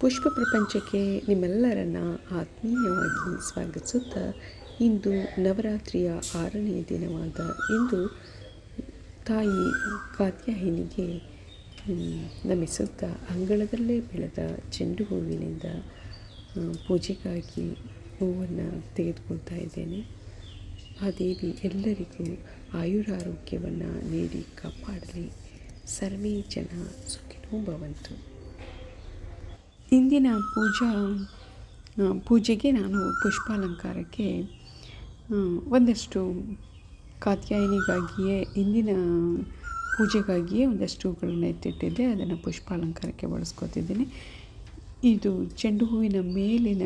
ಪುಷ್ಪ ಪ್ರಪಂಚಕ್ಕೆ ನಿಮ್ಮೆಲ್ಲರನ್ನ ಆತ್ಮೀಯವಾಗಿ ಸ್ವಾಗತಿಸುತ್ತಾ ಇಂದು ನವರಾತ್ರಿಯ ಆರನೆಯ ದಿನವಾದ ಇಂದು ತಾಯಿ ಕಾತ್ಯಾಯಿನಿಗೆ ನಮಿಸುತ್ತಾ ಅಂಗಳದಲ್ಲೇ ಬೆಳೆದ ಚೆಂಡು ಹೂವಿನಿಂದ ಪೂಜೆಗಾಗಿ ಹೂವನ್ನು ತೆಗೆದುಕೊಳ್ತಾ ಇದ್ದೇನೆ. ಆ ದೇವಿ ಎಲ್ಲರಿಗೂ ಆಯುರಾರೋಗ್ಯವನ್ನು ನೀಡಿ ಕಾಪಾಡಲಿ. ಸರ್ವೇ ಜನ ಸುಖಿನೋ ಭವಂತು. ಇಂದಿನ ಪೂಜಾ ಪೂಜೆಗೆ ನಾನು ಪುಷ್ಪಾಲಂಕಾರಕ್ಕೆ ಒಂದಷ್ಟು ಕಾತ್ಯಾಯಿನಿಗಾಗಿಯೇ, ಇಂದಿನ ಪೂಜೆಗಾಗಿಯೇ ಒಂದಷ್ಟು ಹೂಗಳನ್ನು ಎತ್ತಿಟ್ಟಿದ್ದೆ. ಅದನ್ನು ಪುಷ್ಪಾಲಂಕಾರಕ್ಕೆ ಬಳಸ್ಕೊತಿದ್ದೀನಿ. ಇದು ಚೆಂಡು ಹೂವಿನ ಮೇಲಿನ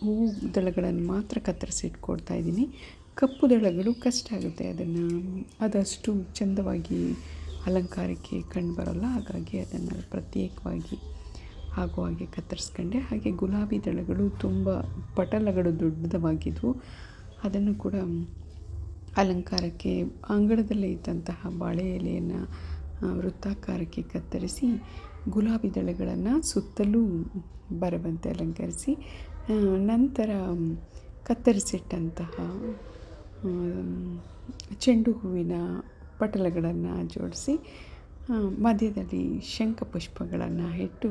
ಹೂ ದಳಗಳನ್ನು ಮಾತ್ರ ಕತ್ತರಿಸಿ ಇಟ್ಕೊಡ್ತಾ ಇದ್ದೀನಿ. ಕಪ್ಪು ದಳಗಳು ಕಷ್ಟ ಆಗುತ್ತೆ. ಅದನ್ನು, ಅದಷ್ಟು ಚೆಂದವಾಗಿ ಅಲಂಕಾರಕ್ಕೆ ಕಂಡುಬರಲ್ಲ ಹಾಗಾಗಿ ಅದನ್ನು ಪ್ರತ್ಯೇಕವಾಗಿ ಆಗೋ ಹಾಗೆ ಕತ್ತರಿಸ್ಕೊಂಡೆ. ಹಾಗೆ ಗುಲಾಬಿ ದಳಗಳು ತುಂಬ ಪಟಲಗಳು ದೊಡ್ಡದವಾಗಿದ್ವು ಅದನ್ನು ಕೂಡ ಅಲಂಕಾರಕ್ಕೆ, ಅಂಗಳದಲ್ಲೇ ಇದ್ದಂತಹ ಬಾಳೆ ಎಲೆಯನ್ನು ವೃತ್ತಾಕಾರಕ್ಕೆ ಕತ್ತರಿಸಿ, ಗುಲಾಬಿ ದಳಗಳನ್ನು ಸುತ್ತಲೂ ಬರಬಂತೆ ಅಲಂಕರಿಸಿ ನಂತರ ಕತ್ತರಿಸಿಟ್ಟಂತಹ ಚೆಂಡು ಹೂವಿನ ಪಟಲಗಳನ್ನು ಜೋಡಿಸಿ ಮಧ್ಯದಲ್ಲಿ ಶಂಖಪುಷ್ಪಗಳನ್ನು ಇಟ್ಟು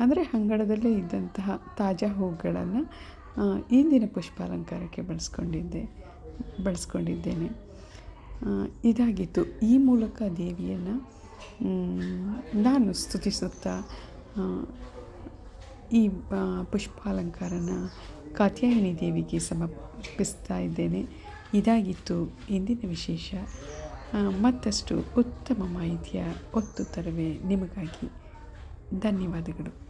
ಅಂದರೆ ಅಂಗಳದಲ್ಲೇ ಇದ್ದಂತಹ ತಾಜಾ ಹೂಗಳನ್ನು ಇಂದಿನ ಪುಷ್ಪಾಲಂಕಾರಕ್ಕೆ ಬಳಸ್ಕೊಂಡಿದ್ದೆ, ಬಳಸ್ಕೊಂಡಿದ್ದೇನೆ. ಇದಾಗಿತ್ತು. ಈ ಮೂಲಕ ದೇವಿಯನ್ನು ನಾನು ಸ್ತುತಿಸುತ್ತಾ ಈ ಪುಷ್ಪಾಲಂಕಾರನ ಕಾತ್ಯಾಯಿನಿ ದೇವಿಗೆ ಸಮರ್ಪಿಸ್ತಾ ಇದ್ದೇನೆ. ಇದಾಗಿತ್ತು ಇಂದಿನ ವಿಶೇಷ. ಮತ್ತಷ್ಟು ಉತ್ತಮ ಮಾಹಿತಿಯ ಒತ್ತು ತರುವೆ ನಿಮಗಾಗಿ. ಧನ್ಯವಾದಗಳು